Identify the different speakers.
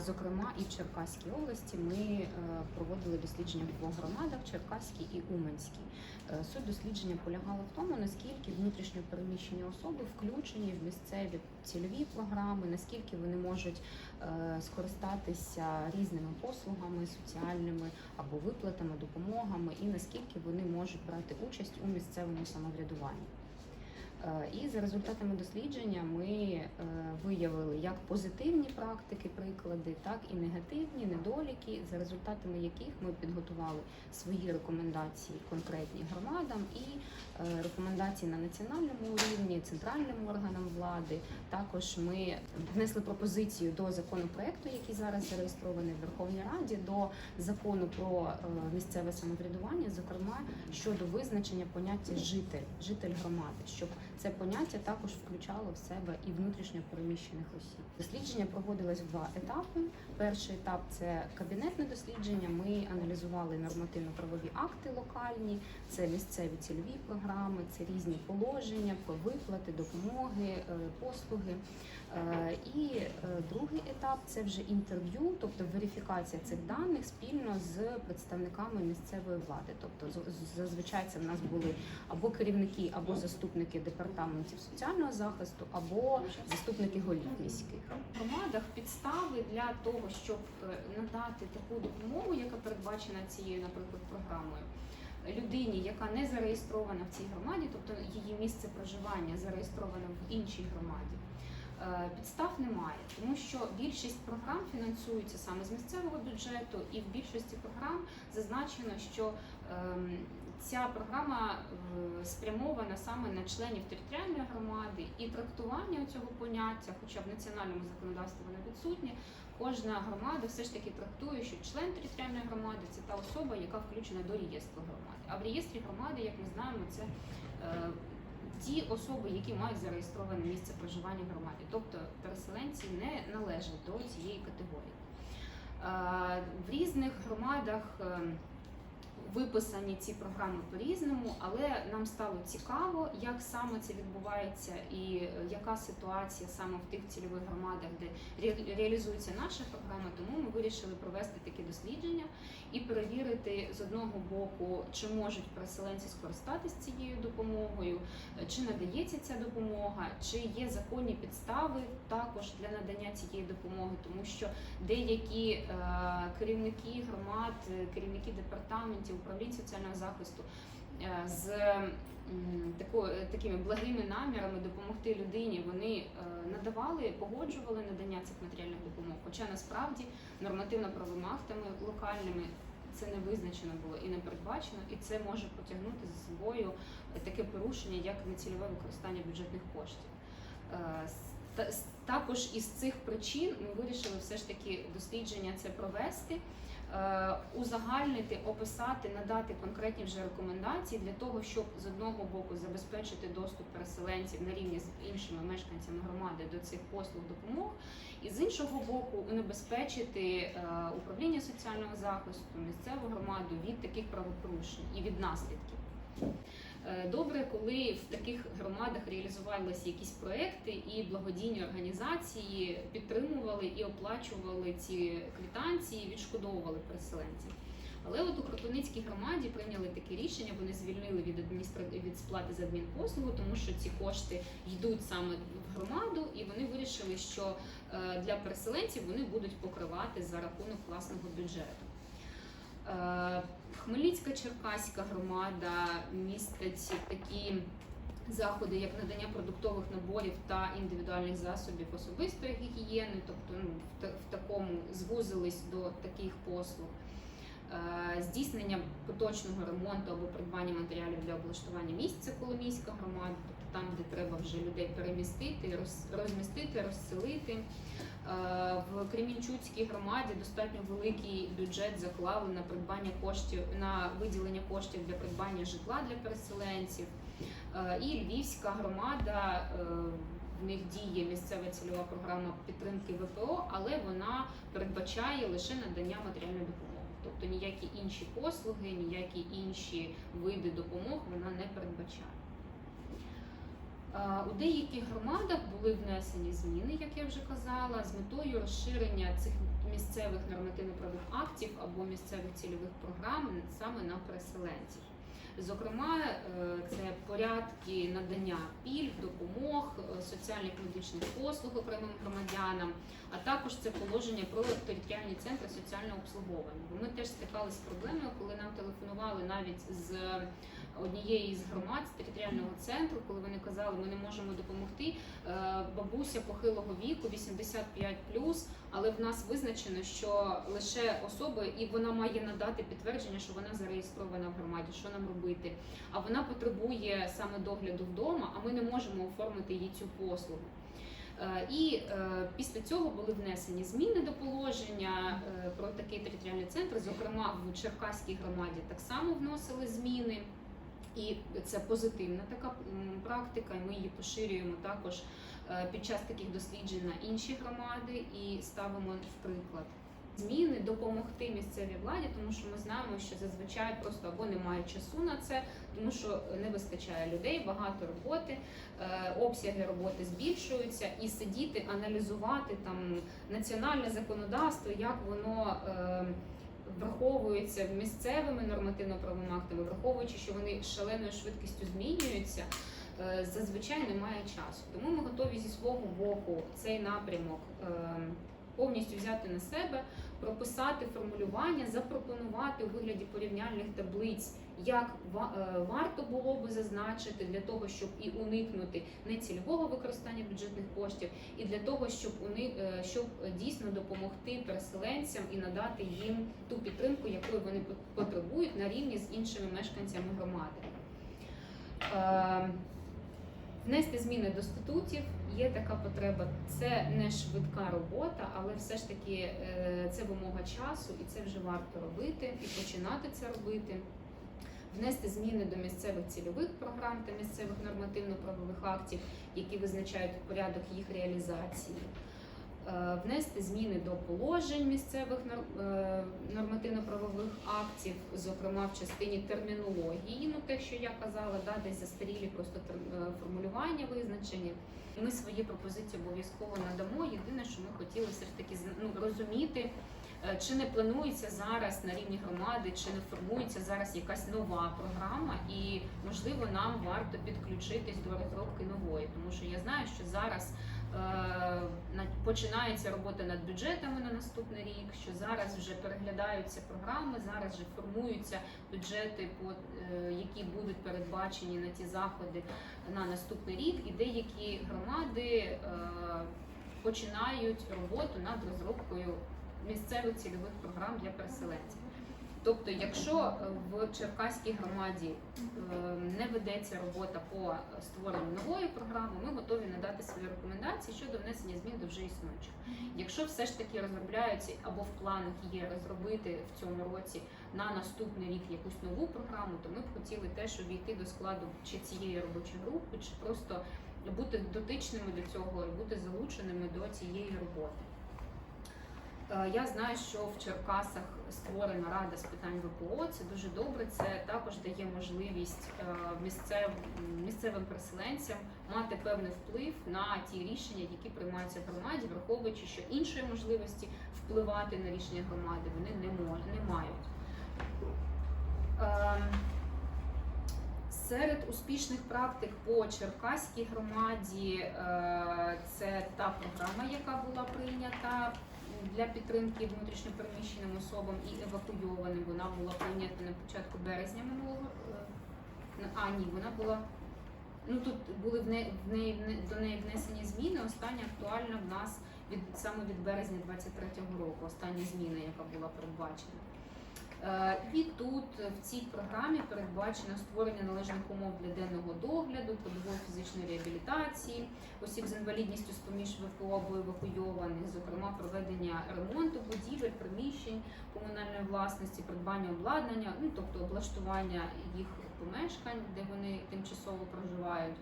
Speaker 1: Зокрема, і в Черкаській області ми е, проводили дослідження в двох громадах Черкаській і Уманській. Е, Суть дослідження полягала в тому, наскільки внутрішньо переміщені особи включені в місцеві цільові програми, наскільки вони можуть е, скористатися різними послугами соціальними або виплатами, допомогами, і наскільки вони можуть брати участь у місцевому самоврядуванні. Е, І за результатами дослідження ми е, виявили як позитивні практики, приклади, так і негативні недоліки, за результатами яких ми підготували свої рекомендації конкретні громадам і е, рекомендації на національному рівні, центральним органам влади. Також ми внесли пропозицію до законопроекту, який зараз зареєстрований в Верховній Раді, до закону про місцеве самоврядування, зокрема щодо визначення поняття житель, житель громади, щоб це поняття також включало в себе і внутрішньо переміщених осіб. Дослідження проводилось в два етапи. Перший етап це кабінетне дослідження. Ми аналізували нормативно-правові акти локальні, це місцеві цільові програми, це різні положення про виплати, допомоги, е, послуги. Е, І е, другий етап це вже інтерв'ю, тобто верифікація цих даних спільно з представниками місцевої влади. Тобто зазвичай це в нас були або керівники, або заступники департаментів соціального захисту, або заступники голів міських. В громадах підстави для того, щоб е, надати таку допомогу, яка передбачена цією, наприклад, програмою. Людині, яка не зареєстрована в цій громаді, тобто її місце проживання зареєстроване в іншій громаді, підстав немає, тому що більшість програм фінансуються саме з місцевого бюджету, і в більшості програм зазначено, що ем, ця програма е, спрямована саме на членів територіальної громади, і трактування цього поняття, хоча в національному законодавстві воно відсутнє, кожна громада все ж таки трактує, що член територіальної громади це та особа, яка включена до реєстру громади. А в реєстрі громади, як ми знаємо, це е, ті особи, які мають зареєстроване місце проживання в громаді, тобто переселенці не належать до цієї категорії. Е, В різних громадах е, виписані ці програми по-різному, але нам стало цікаво, як саме це відбувається і е, яка ситуація саме в тих цільових громадах, де ре- реалізується наша програма. Тому ми вирішили провести таке дослідження і перевірити з одного боку, чи можуть переселенці скористатися цією допомогою, е, чи надається ця допомога, чи є законні підстави також для надання цієї допомоги, тому що деякі е, керівники громад, керівники департаментів, управлінь соціального захисту е, з е, такими благими намірами допомогти людині, вони е, надавали, погоджували надання цих матеріальних допомог. Хоча насправді нормативно-правовими актами локальними це не визначено було і не передбачено, і це може потягнути за собою таке порушення, як нецільове використання бюджетних коштів. Також із цих причин ми вирішили все ж таки дослідження це провести, узагальнити, описати, надати конкретні вже рекомендації для того, щоб з одного боку забезпечити доступ переселенців на рівні з іншими мешканцями громади до цих послуг допомог, і з іншого боку, унебезпечити е, управління соціального захисту, місцеву громаду від таких правопорушень і від наслідків. Е, Добре, коли в таких громадах реалізувалися якісь проекти, і благодійні організації підтримували і оплачували ці квитанції, відшкодовували переселенців. Але от у Кропивницькій громаді прийняли таке рішення. Вони звільнили від адміністра... від сплати за адмінпослугу, тому що ці кошти йдуть саме в громаду, і вони вирішили, що е, для переселенців вони будуть покривати за рахунок власного бюджету. Е, Хмельницька Черкаська громада містить такі заходи, як надання продуктових наборів та індивідуальних засобів особистої гігієни, тобто ну, в, такому звузились до таких послуг. Е, Здійснення поточного ремонту або придбання матеріалів для облаштування місць це Коломійська громада, там, де треба вже людей перемістити, розмістити, розселити. Е, В Кремінчуцькій громаді достатньо великий бюджет заклали на придбання коштів на виділення коштів для придбання житла для переселенців. Е, І Львівська громада е, в них діє місцева цільова програма підтримки ВПО, але вона передбачає лише надання матеріальної допомоги. Тобто ніякі інші послуги, ніякі інші види допомог вона не передбачає. У деяких громадах були внесені зміни, як я вже казала, з метою розширення цих місцевих нормативно-правових актів або місцевих цільових програм саме на переселенців. Зокрема, е, це порядки надання пільг, допомог, е, соціальних медичних послуг окремим громадянам, а також це положення про територіальні центри соціального обслуговування. Бо ми теж стикалися з проблемою, коли нам телефонували навіть з однієї з громад з територіального центру, коли вони казали, ми не можемо допомогти. Е, Бабуся похилого віку, 85+, але в нас визначено, що лише особи, і вона має надати підтвердження, що вона зареєстрована в громаді, що нам робити. А вона потребує саме догляду вдома, а ми не можемо оформити їй цю послугу. Е, І е, після цього були внесені зміни до положення про такий територіальний центр. Зокрема, в Черкаській громаді так само вносили зміни. І це позитивна така практика, і ми її поширюємо також е, під час таких досліджень на інші громади і ставимо в приклад. Зміни допомогти місцевій владі, тому що ми знаємо, що зазвичай просто або немає часу на це, тому що не вистачає людей, багато роботи, е, обсяги роботи збільшуються, і сидіти, аналізувати там національне законодавство, як воно. Враховується місцевими нормативно-правовими актами, враховуючи, що вони шаленою швидкістю змінюються, е, зазвичай немає часу. Тому ми готові зі свого боку цей напрямок е, повністю взяти на себе, прописати формулювання, запропонувати у вигляді порівняльних таблиць, як е, варто було би зазначити для того, щоб і уникнути нецільового використання бюджетних коштів, і для того, щоб уни, е, щоб дійсно допомогти переселенцям і надати їм ту підтримку, якої вони потребують на рівні з іншими мешканцями громади. Е, Внести зміни до статутів є така потреба. Це не швидка робота, але все ж таки е, це вимога часу, і це вже варто робити і починати це робити. Внести зміни до місцевих цільових програм та місцевих нормативно-правових актів, які визначають порядок їх реалізації. Е, Внести зміни до положень місцевих е, нормативно-правових актів, зокрема в частині термінології. Ну, те, що я казала, да, десь застарілі просто е, формулювання визначені. Ми свої пропозиції обов'язково надамо. Єдине, що ми хотіли все ж таки ну, розуміти, чи не планується зараз на рівні громади, чи не формується зараз якась нова програма, і можливо нам варто підключитись до розробки нової, тому що я знаю, що зараз. Е, на- Починається робота над бюджетами на наступний рік. Що зараз вже переглядаються програми, зараз вже формуються бюджети, е, які будуть передбачені на ті заходи на наступний рік, і деякі громади е, починають роботу над розробкою місцевих цільових програм для переселенців. Тобто, якщо е, в Черкаській громаді е, не ведеться робота по створенню нової програми, ми готові надати свої рекомендації щодо внесення змін до вже існуючих. Якщо все ж таки розробляються або в планах є розробити в цьому році на наступний рік якусь нову програму, то ми б хотіли теж увійти до складу чи цієї робочої групи, чи просто бути дотичними до цього і бути залученими до цієї роботи. Е, Я знаю, що в Черкасах створена рада з питань ВПО. Це дуже добре. Це також дає можливість е, місцев, місцевим переселенцям мати певний вплив на ті рішення, які приймаються в громаді, враховуючи, що іншої можливості впливати на рішення громади вони не можуть, не мають. Ем, Серед успішних практик по Черкаській громаді е, це та програма, яка була прийнята для підтримки внутрішньопереміщеним особам і евакуйованим. Вона була прийнята на початку березня минулого. е, А ні, вона була. Ну тут були в неї, в неї до неї внесені зміни. Остання актуальна в нас від саме від березня 23-го року. Остання зміна, яка була передбачена. Е, І тут е, в цій програмі передбачено створення належних умов для денного догляду, подової фізичної реабілітації, осіб з інвалідністю з поміж ВПО евакуйованих, зокрема проведення ремонту будівель, приміщень комунальної власності, придбання обладнання, ну тобто облаштування їх помешкань, де вони тимчасово проживають.